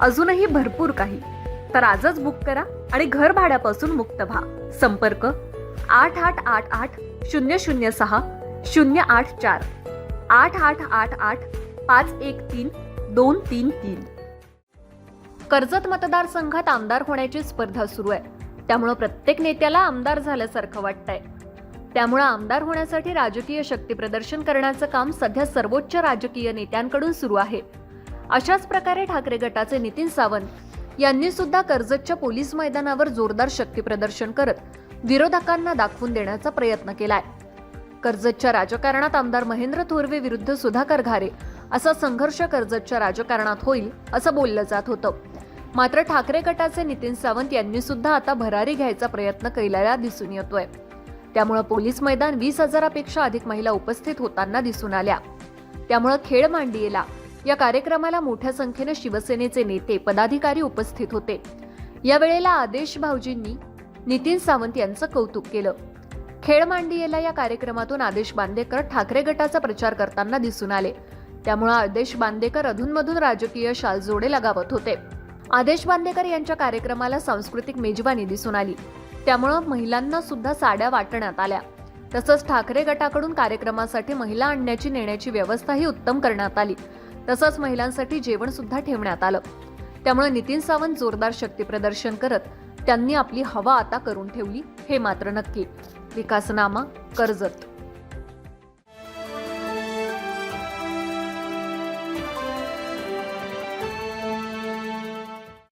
अजूनही भरपूर काही. तर आजच बुक करा आणि घर भाड्यापासून मुक्त व्हा. संपर्क आठ आठ आठ आठ शून्य शून्य सहा शून्य आठ चार. आठ आठ आठ आठ पाच एक तीन दोन तीन तीन. कर्जत मतदारसंघात आमदार होण्याची स्पर्धा सुरू आहे. त्यामुळं प्रत्येक नेत्याला आमदार झाल्यासारखं वाटतंय. त्यामुळं आमदार होण्यासाठी राजकीय शक्ती प्रदर्शन करण्याचं काम सध्या सर्वोच्च राजकीय नेत्यांकडून सुरू आहे. अशाच प्रकारे ठाकरे गटाचे नितीन सावंत यांनी सुद्धा कर्जतच्या पोलीस मैदानावर जोरदार शक्ती प्रदर्शन करत विरोधकांना दाखवून देण्याचा प्रयत्न केलाय. कर्जतच्या राजकारणात आमदार महेंद्र थोरवे विरुद्ध सुधाकर घारे असा संघर्ष कर्जतच्या राजकारणात होईल असं बोललं जात होतं. मात्र ठाकरे गटाचे नितीन सावंत यांनी सुद्धा आता भरारी घ्यायचा प्रयत्न केलेला दिसून येतोय. त्यामुळं पोलीस मैदान वीस हजारापेक्षा अधिक महिला उपस्थित होताना दिसून आल्या. त्यामुळं खेळ मांडियेला या कार्यक्रमाला मोठ्या संख्येनं शिवसेनेचे नेते पदाधिकारी उपस्थित होते. या वेळेला आदेश भाऊजींनी नितीन सावंत यांचं कौतुक केलं. खेळ मांडियेला या कार्यक्रमातून आदेश बांदेकर ठाकरे गटाचा प्रचार करताना दिसून आले. त्यामुळे आदेश बांदेकर अधूनमधून राजकीय शालजोडे लगावत होते. आदेश बांदेकर यांच्या कार्यक्रमाला सांस्कृतिक मेजवानी दिसून आली. त्यामुळं महिलांना सुद्धा साड्या वाटण्यात आल्या. तसंच ठाकरे गटाकडून कार्यक्रमासाठी महिला आणण्याची नेण्याची व्यवस्थाही उत्तम करण्यात आली. तसंच महिलांसाठी जेवण सुद्धा ठेवण्यात आलं. त्यामुळे नितीन सावंत जोरदार शक्ती प्रदर्शन करत त्यांनी आपली हवा आता करून ठेवली हे मात्र नक्की. विकासनामा कर्जत.